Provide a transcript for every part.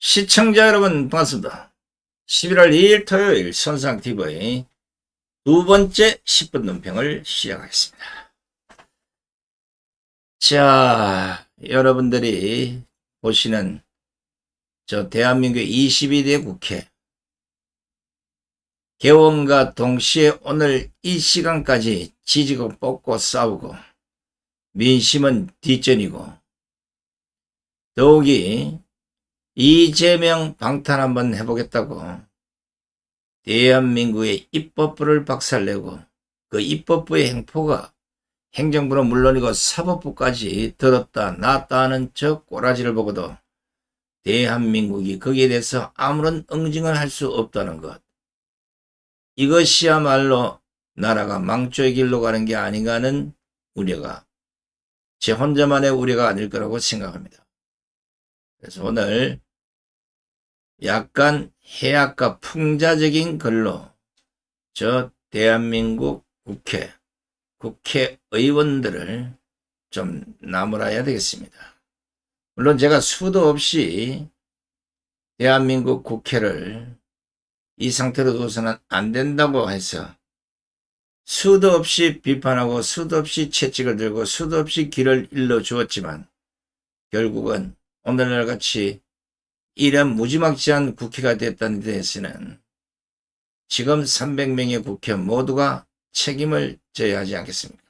시청자 여러분 반갑습니다. 11월 2일 토요일 선상TV 두 번째 10분 논평을 시작하겠습니다. 자, 여러분들이 보시는 저 대한민국 22대 국회 개원과 동시에 오늘 이 시간까지 지지고 뽑고 싸우고 민심은 뒷전이고 더욱이 이재명 방탄 한번 해보겠다고 대한민국의 입법부를 박살내고 그 입법부의 행포가 행정부는 물론이고 사법부까지 들었다 놨다 하는 저 꼬라지를 보고도 대한민국이 거기에 대해서 아무런 응징을 할 수 없다는 것. 이것이야말로 나라가 망조의 길로 가는 게 아닌가 하는 우려가 제 혼자만의 우려가 아닐 거라고 생각합니다. 그래서 오늘 약간 해악과 풍자적인 글로 저 대한민국 국회, 국회의원들을 좀 나무라야 되겠습니다. 물론 제가 수도 없이 대한민국 국회를 이 상태로 둬서는 안 된다고 해서 수도 없이 비판하고 수도 없이 채찍을 들고 수도 없이 길을 일러 주었지만 결국은 오늘날 같이 이런 무지막지한 국회가 됐다는 데에서는 지금 300명의 국회 모두가 책임을 져야 하지 않겠습니까?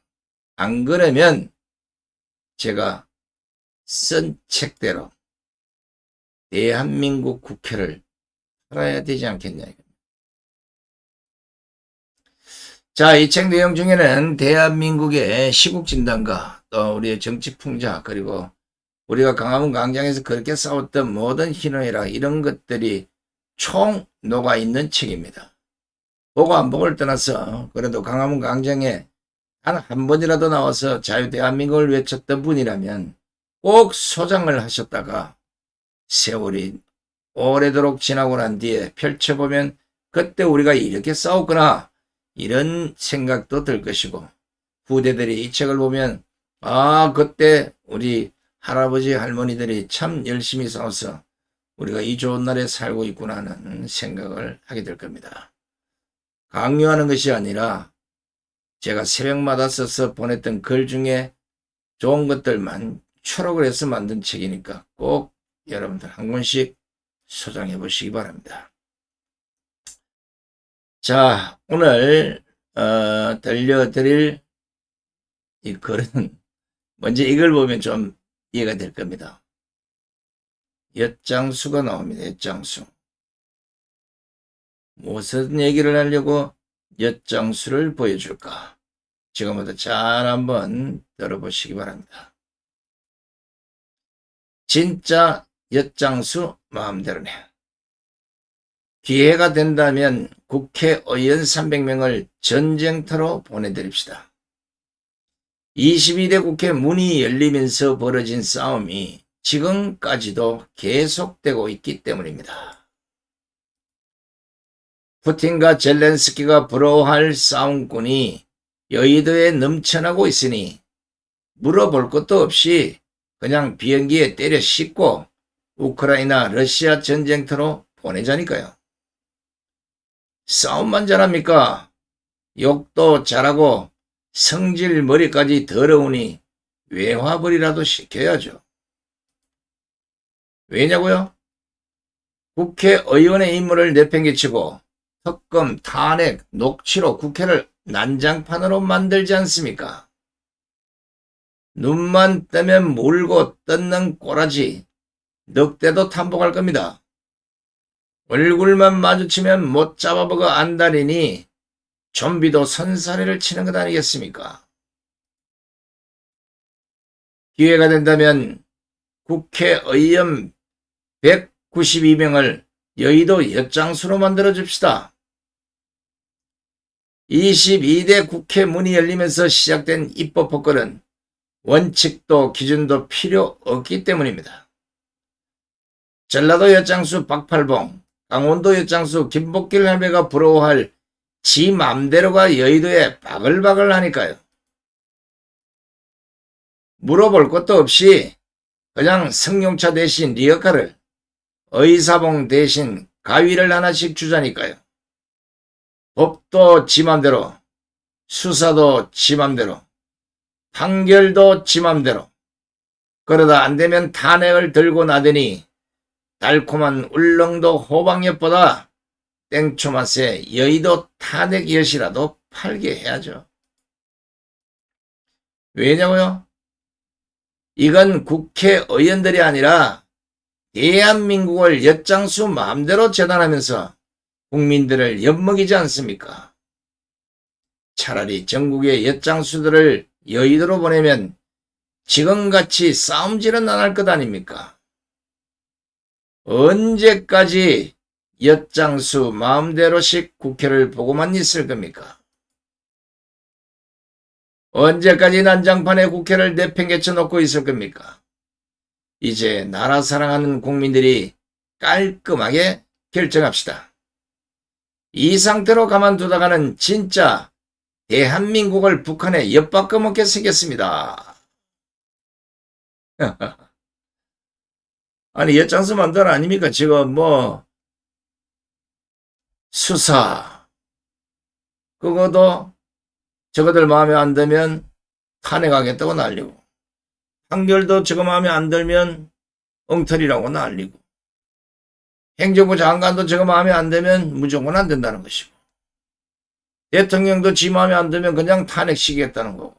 안 그러면 제가 쓴 책대로 대한민국 국회를 살아야 되지 않겠냐. 자, 이 책 내용 중에는 대한민국의 시국진단과 또 우리의 정치풍자 그리고 우리가 강화문 광장에서 그렇게 싸웠던 모든 희노애락 이런 것들이 총 녹아 있는 책입니다. 보고 안 보고를 떠나서 그래도 강화문 광장에 단 한 번이라도 나와서 자유 대한민국을 외쳤던 분이라면 꼭 소장을 하셨다가 세월이 오래도록 지나고 난 뒤에 펼쳐보면 그때 우리가 이렇게 싸웠구나 이런 생각도 들 것이고 후대들이 이 책을 보면 아 그때 우리 할아버지 할머니들이 참 열심히 싸워서 우리가 이 좋은 날에 살고 있구나 하는 생각을 하게 될 겁니다. 강요하는 것이 아니라 제가 새벽마다 써서 보냈던 글 중에 좋은 것들만 추록을 해서 만든 책이니까 꼭 여러분들 한 권씩 소장해 보시기 바랍니다. 자, 오늘 어, 들려드릴 이 글은 먼저 이걸 보면 좀 이해가 될 겁니다. 엿장수가 나옵니다. 엿장수. 무슨 얘기를 하려고 엿장수를 보여줄까? 지금부터 잘 한번 들어보시기 바랍니다. 진짜 엿장수 마음대로네. 기회가 된다면 국회의원 300명을 전쟁터로 보내드립시다. 22대 국회 문이 열리면서 벌어진 싸움이 지금까지도 계속되고 있기 때문입니다. 푸틴과 젤렌스키가 부러워할 싸움꾼이 여의도에 넘쳐나고 있으니 물어볼 것도 없이 그냥 비행기에 때려 싣고 우크라이나 러시아 전쟁터로 보내자니까요. 싸움만 잘합니까? 욕도 잘하고 성질 머리까지 더러우니 외화벌이라도 시켜야죠. 왜냐고요? 국회의원의 임무를 내팽개치고 특검, 탄핵, 녹취로 국회를 난장판으로 만들지 않습니까? 눈만 뜨면 몰고 뜯는 꼬라지, 늑대도 탐복할 겁니다. 얼굴만 마주치면 못 잡아보고 안달이니 좀비도 선사례를 치는 것 아니겠습니까? 기회가 된다면 국회의원 192명을 여의도 엿장수로 만들어 줍시다. 22대 국회 문이 열리면서 시작된 입법 폭거는 원칙도 기준도 필요 없기 때문입니다. 전라도 엿장수 박팔봉, 강원도 엿장수 김복길 할매가 부러워할 지 맘대로가 여의도에 바글바글 하니까요. 물어볼 것도 없이 그냥 승용차 대신 리어카를 의사봉 대신 가위를 하나씩 주자니까요. 법도 지 맘대로, 수사도 지 맘대로, 판결도 지 맘대로. 그러다 안 되면 탄핵을 들고 나더니 달콤한 울릉도 호박엿보다 땡초 맛에 여의도 탄핵 엿이라도 팔게 해야죠. 왜냐고요? 이건 국회의원들이 아니라 대한민국을 엿장수 마음대로 재단하면서 국민들을 엿먹이지 않습니까? 차라리 전국의 엿장수들을 여의도로 보내면 지금같이 싸움질은 안 할 것 아닙니까? 언제까지 엿장수 마음대로씩 국회를 보고만 있을 겁니까? 언제까지 난장판에 국회를 내팽개쳐 놓고 있을 겁니까? 이제 나라 사랑하는 국민들이 깔끔하게 결정합시다. 이 상태로 가만두다가는 진짜 대한민국을 북한에 엿바꿔 먹게 생겼습니다. 아니 엿장수 만들 아닙니까? 지금 뭐 수사 그것도 저거들 마음에 안 들면 탄핵하겠다고 난리고 판결도 저거 마음에 안 들면 엉터리라고 난리고 행정부 장관도 저거 마음에 안 들면 무조건 안 된다는 것이고 대통령도 지 마음에 안 들면 그냥 탄핵시키겠다는 거고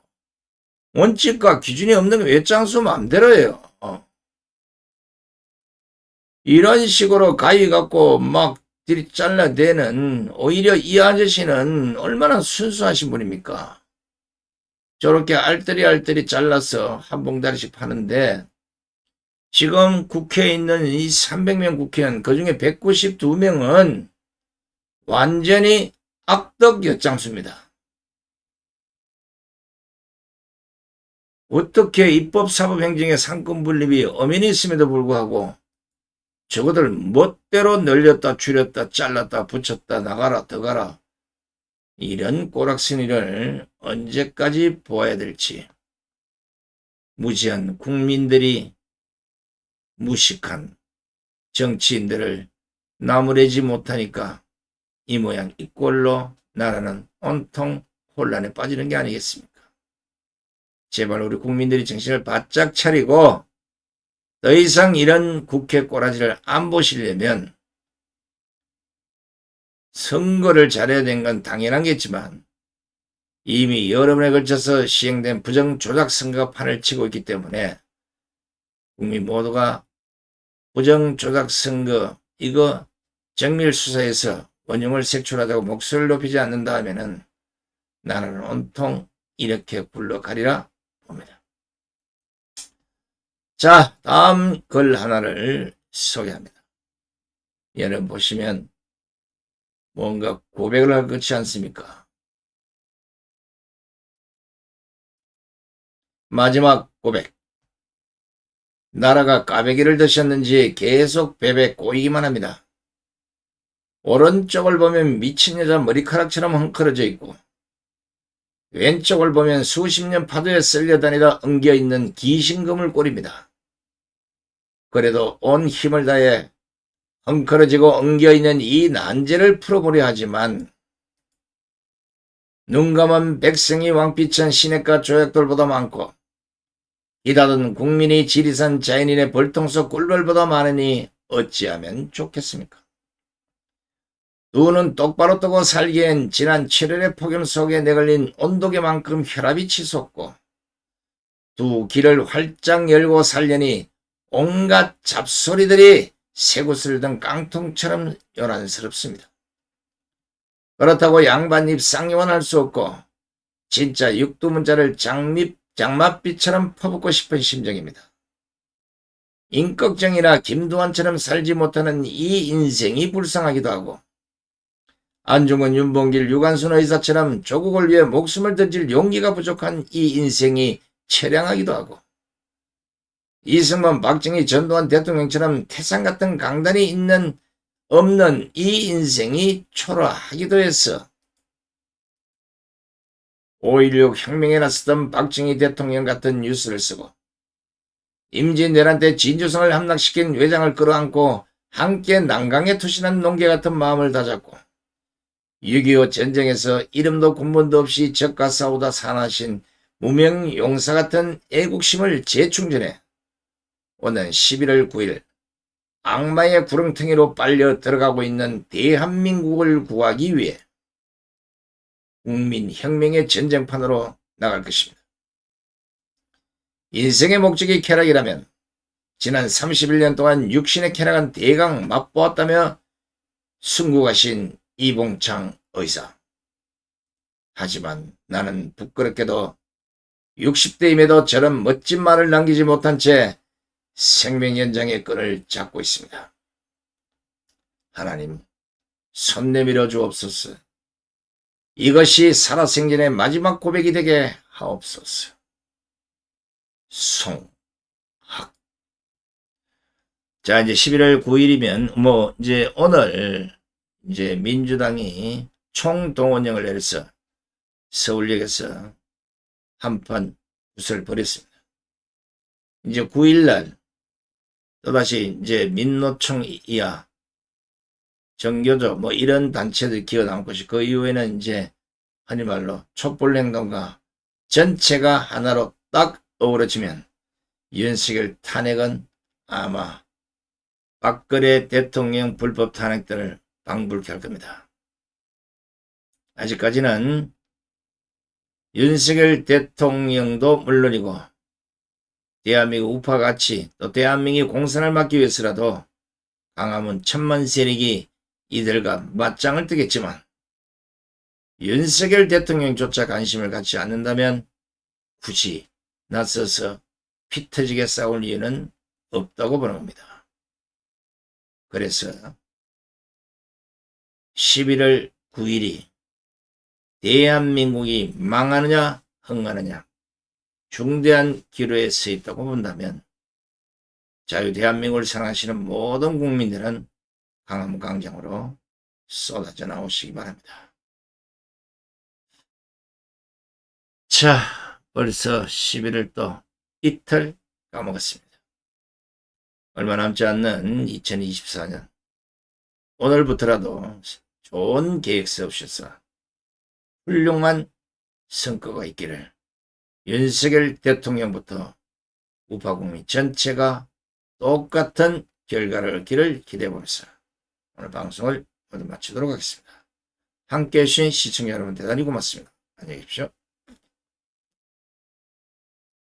원칙과 기준이 없는 게 외장수 마음대로예요. 어. 이런 식으로 가위 갖고 막 들이 잘라대는 오히려 이 아저씨는 얼마나 순수하신 분입니까? 저렇게 알뜰히 알뜰히 잘라서 한 봉다리씩 파는데 지금 국회에 있는 이 300명 국회의원 그 중에 192명은 완전히 악덕 엿장수입니다. 어떻게 입법 사법 행정의 상권 분립이 엄연히 있음에도 불구하고 저거들 멋대로 늘렸다 줄였다 잘랐다 붙였다 나가라 더 가라 이런 꼬락서니를 언제까지 보아야 될지 무지한 국민들이 무식한 정치인들을 나무래지 못하니까 이 모양 이 꼴로 나라는 온통 혼란에 빠지는 게 아니겠습니까? 제발 우리 국민들이 정신을 바짝 차리고 더 이상 이런 국회 꼬라지를 안 보시려면 선거를 잘해야 되는 건 당연하겠지만 이미 여러 번에 걸쳐서 시행된 부정조작 선거가 판을 치고 있기 때문에 국민 모두가 부정조작 선거 이거 정밀수사에서 원흉을 색출하자고 목소리를 높이지 않는다 하면은 나라는 온통 이렇게 굴러가리라 봅니다. 자, 다음 글 하나를 소개합니다. 여러분 보시면 뭔가 고백을 할 것이 않습니까? 마지막 고백. 나라가 까베기를 드셨는지 계속 베베 꼬이기만 합니다. 오른쪽을 보면 미친 여자 머리카락처럼 헝클어져 있고 왼쪽을 보면 수십 년 파도에 쓸려다니다 엉겨있는 기신금을 꼴입니다. 그래도 온 힘을 다해 헝클어지고 엉겨있는 이 난제를 풀어보려 하지만 눈 감은 백성이 왕비천 시냇가 조약돌보다 많고 이다든 국민이 지리산 자연인의 벌통속 꿀벌보다 많으니 어찌하면 좋겠습니까? 눈은 똑바로 뜨고 살기엔 지난 7월의 폭염 속에 내걸린 온도계만큼 혈압이 치솟고 두 귀를 활짝 열고 살려니 온갖 잡소리들이 새구슬 등 깡통처럼 요란스럽습니다. 그렇다고 양반입 쌍용은 할수 없고 진짜 육두문자를 장립 장맛빛처럼 퍼붓고 싶은 심정입니다. 임꺽정이나 김두한처럼 살지 못하는 이 인생이 불쌍하기도 하고 안중근, 윤봉길, 유관순 의사처럼 조국을 위해 목숨을 던질 용기가 부족한 이 인생이 처량하기도 하고 이승만, 박정희, 전두환 대통령처럼 태산 같은 강단이 있는 없는 이 인생이 초라하기도 해서 5.16 혁명에 나섰던 박정희 대통령 같은 뉴스를 쓰고 임진왜란 때 진주성을 함락시킨 외장을 끌어안고 함께 난강에 투신한 농계 같은 마음을 다잡고 6.25 전쟁에서 이름도 군번도 없이 적과 싸우다 사나신 무명 용사 같은 애국심을 재충전해 오는 11월 9일 악마의 구렁텅이로 빨려 들어가고 있는 대한민국을 구하기 위해 국민혁명의 전쟁판으로 나갈 것입니다. 인생의 목적이 쾌락이라면 지난 31년 동안 육신의 쾌락은 대강 맛보았다며 순국하신 이봉창 의사. 하지만 나는 부끄럽게도 60대임에도 저런 멋진 말을 남기지 못한 채 생명 연장의 끈을 잡고 있습니다. 하나님, 손 내밀어 주옵소서. 이것이 살아생전의 마지막 고백이 되게 하옵소서. 송학. 자, 이제 11월 9일이면, 뭐, 이제 오늘, 이제 민주당이 총동원령을 내려서 서울역에서 한판 굿을 벌였습니다. 이제 9일날, 또다시 이제 민노총 이하, 정교조, 뭐 이런 단체들이 기어 나올 것이 그 이후에는 이제 흔히 말로 촛불행동과 전체가 하나로 딱 어우러지면 윤석열 탄핵은 아마 박근혜 대통령 불법 탄핵들을 방불케 할 겁니다. 아직까지는 윤석열 대통령도 물론이고 대한민국 우파같이 또 대한민국이 공산을 막기 위해서라도 강화문 천만 세력이 이들과 맞짱을 뜨겠지만 윤석열 대통령조차 관심을 갖지 않는다면 굳이 나서서 피 터지게 싸울 이유는 없다고 보는 겁니다. 그래서 11월 9일이 대한민국이 망하느냐 흥하느냐 중대한 기로에 서 있다고 본다면 자유 대한민국을 사랑하시는 모든 국민들은 강화문 광장으로 쏟아져 나오시기 바랍니다. 자, 벌써 11월 또 이틀 까먹었습니다. 얼마 남지 않는 2024년 오늘부터라도 좋은 계획 세우셔서 훌륭한 성과가 있기를 윤석열 대통령부터 우파 국민 전체가 똑같은 결과를 얻기를 기대해 보면서 오늘 방송을 모두 마치도록 하겠습니다. 함께해 주신 시청자 여러분 대단히 고맙습니다. 안녕히 계십시오.